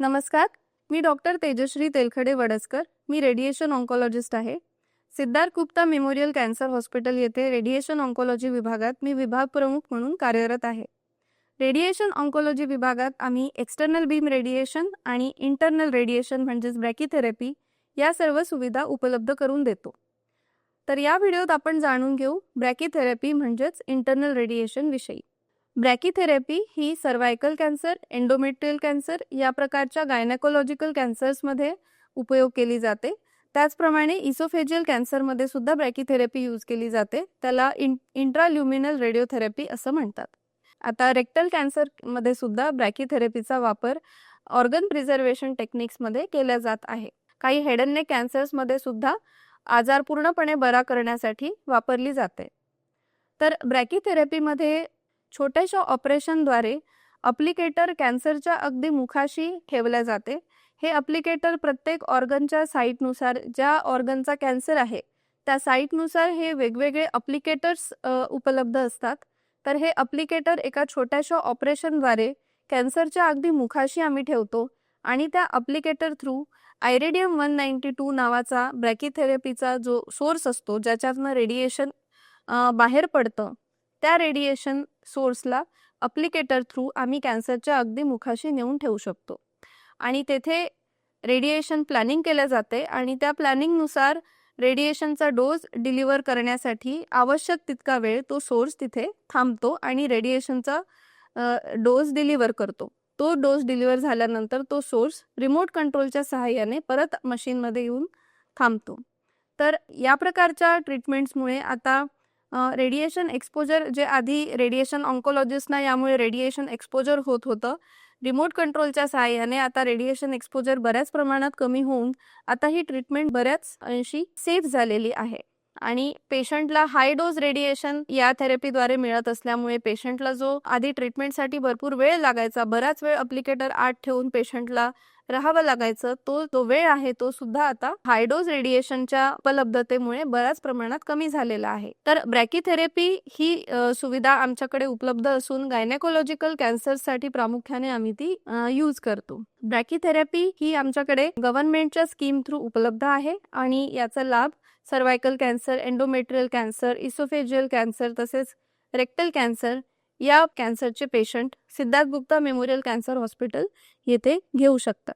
नमस्कार मी डॉक्टर तेजश्री तेलखडे वडसकर मी रेडिएशन ऑन्कॉलॉजिस्ट आहे. Siddharth Gupta memorial cancer hospital येथे रेडिएशन ऑन्कॉलॉजी विभागात मी विभाग प्रमुख म्हणून कार्यरत आहे. रेडिएशन ऑन्कॉलॉजी विभागात आम्ही एक्सटर्नल बीम रेडिएशन आणि इंटरनल रेडिएशन म्हणजेच ब्रॅकीथेरपी या सर्व सुविधा उपलब्ध करून देतो. तर या व्हिडिओत आपण जाणून घेऊ ब्रॅकीथेरपी म्हणजेच इंटरनल रेडिएशन विषयी. ब्रॅकीथेरपी ही सर्वायकल कॅन्सर एंडोमेट्रियल कॅन्सर या प्रकारच्या गायनेकोलॉजिकल कॅन्सर्समध्ये उपयोग केली जाते. त्याचप्रमाणे इसोफेजियल कॅन्सरमध्ये सुद्धा ब्रॅकीथेरपी यूज केली जाते. त्याला इन इंट्राल्युमिनल रेडिओथेरपी असं म्हणतात. आता रेक्टल कॅन्सरमध्ये सुद्धा ब्रॅकीथेरपीचा वापर ऑर्गन प्रिझर्वेशन टेक्निक्समध्ये केला जात आहे. काही हेड अँड नेक कॅन्सर्समध्ये सुद्धा आजार पूर्णपणे बरा करण्यासाठी वापरली जाते. तर ब्रॅकीथेरपीमध्ये छोट्याशा ऑपरेशनद्वारे अप्लिकेटर कॅन्सरच्या अगदी मुखाशी ठेवल्या जाते. हे अप्लिकेटर प्रत्येक ऑर्गनच्या साईटनुसार ज्या ऑर्गनचा कॅन्सर आहे त्या साईटनुसार हे वेगवेगळे अप्लिकेटर्स उपलब्ध असतात. तर हे अप्लिकेटर एका छोट्याशा ऑपरेशनद्वारे कॅन्सरच्या अगदी मुखाशी आम्ही ठेवतो आणि त्या applicator through iridium one ninety two नावाचा ब्रॅकीथेरपीचा जो सोर्स असतो ज्याच्यातनं रेडिएशन बाहेर पडतं त्या रेडिएशन सोर्सला अप्लिकेटर थ्रू आम्ही कॅन्सरच्या अगदी मुखाशी नेऊन ठेवू शकतो. आणि तेथे रेडिएशन प्लॅनिंग केलं जाते आणि त्या प्लॅनिंगनुसार रेडिएशनचा डोस डिलिव्हर करण्यासाठी आवश्यक तितका वेळ तो सोर्स तिथे थांबतो आणि रेडिएशनचा डोस डिलिव्हर करतो. तो डोस डिलिव्हर झाल्यानंतर तो सोर्स रिमोट कंट्रोलच्या सहाय्याने परत मशीनमध्ये येऊन थांबतो. तर या प्रकारच्या ट्रीटमेंट्समुळे आता रेडिएशन एक्सपोजर जे आधी रेडिएशन ऑन्कोलॉजिस्टना यामुळे रेडिएशन एक्सपोजर होत होतं. रिमोट कंट्रोलच्या सहाय्याने आता रेडिएशन एक्सपोजर बऱ्याच प्रमाणात कमी होऊन आता ही ट्रीटमेंट बऱ्याच अंशी सेफ झालेली आहे. आणि पेशंटला हाय डोस रेडिएशन या थेरपीद्वारे मिळत असल्यामुळे पेशंटला जो आधी ट्रीटमेंटसाठी भरपूर वेळ लागायचा बराच वेळ अप्लिकेटर आत ठेवून पेशंटला राहावं लागायचं. तो जो वेळ आहे तो सुद्धा आता हायडोज रेडिएशनच्या उपलब्धतेमुळे बऱ्याच प्रमाणात कमी झालेला आहे. तर ब्रॅकीथेरपी ही सुविधा आमच्याकडे उपलब्ध असून गायनेकोलॉजिकल कॅन्सरसाठी प्रामुख्याने आम्ही ती यूज करतो. ब्रॅकीथेरपी ही आमच्याकडे गव्हर्नमेंटच्या स्कीम थ्रू उपलब्ध आहे आणि याचा लाभ cervical cancer endometrial cancer oesophageal cancer तसेच रेक्टल कॅन्सर या कॅन्सरचे patient Siddharth Gupta memorial cancer hospital येथे घेऊ शकतात.